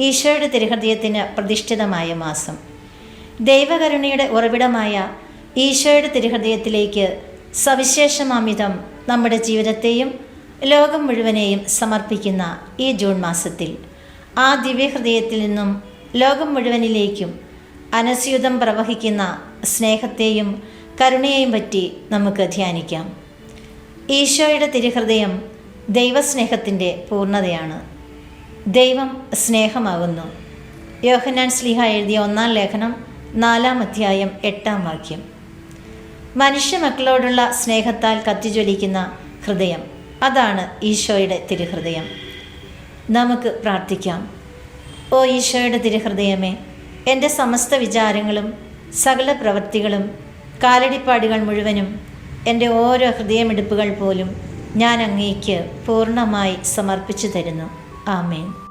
ഈശോയുടെ തിരുഹൃദയത്തിന് പ്രതിഷ്ഠിതമായ മാസം. ദൈവകരുണയുടെ ഉറവിടമായ ഈശോയുടെ തിരുഹൃദയത്തിലേക്ക് സവിശേഷമാമിതം നമ്മുടെ ജീവിതത്തെയും ലോകം മുഴുവനെയും സമർപ്പിക്കുന്ന ഈ ജൂൺ മാസത്തിൽ. ആ ദിവ്യഹൃദയത്തിൽ നിന്നും ലോകം മുഴുവനിലേക്കും അനസ്യൂതം പ്രവഹിക്കുന്ന സ്നേഹത്തെയും കരുണയെയും പറ്റി നമുക്ക് ധ്യാനിക്കാം. ഈശോയുടെ തിരുഹൃദയം ദൈവസ്നേഹത്തിന്റെ പൂർണതയാണ്. ദൈവം സ്നേഹമാകുന്നു. യോഹന്നാൻ സ്ലിഹ എഴുതിയ ഒന്നാം ലേഖനം നാലാം അധ്യായം എട്ടാം വാക്യം. മനുഷ്യ മക്കളോടുള്ള സ്നേഹത്താൽ കത്തിജ്വലിക്കുന്ന ഹൃദയം അതാണ് ഈശോയുടെ തിരുഹൃദയം. നമുക്ക് പ്രാർത്ഥിക്കാം. ഓ ഈശോയുടെ തിരുഹൃദയമേ എന്റെ സമസ്ത വിചാരങ്ങളും സകല പ്രവൃത്തികളും കാലടിപ്പാടുകൾ മുഴുവനും എന്റെ ഓരോ ഹൃദയമെടുപ്പുകൾ പോലും ഞാൻ അങ്ങേക്ക് പൂർണമായി സമർപ്പിച്ചു തരുന്നു. Amen.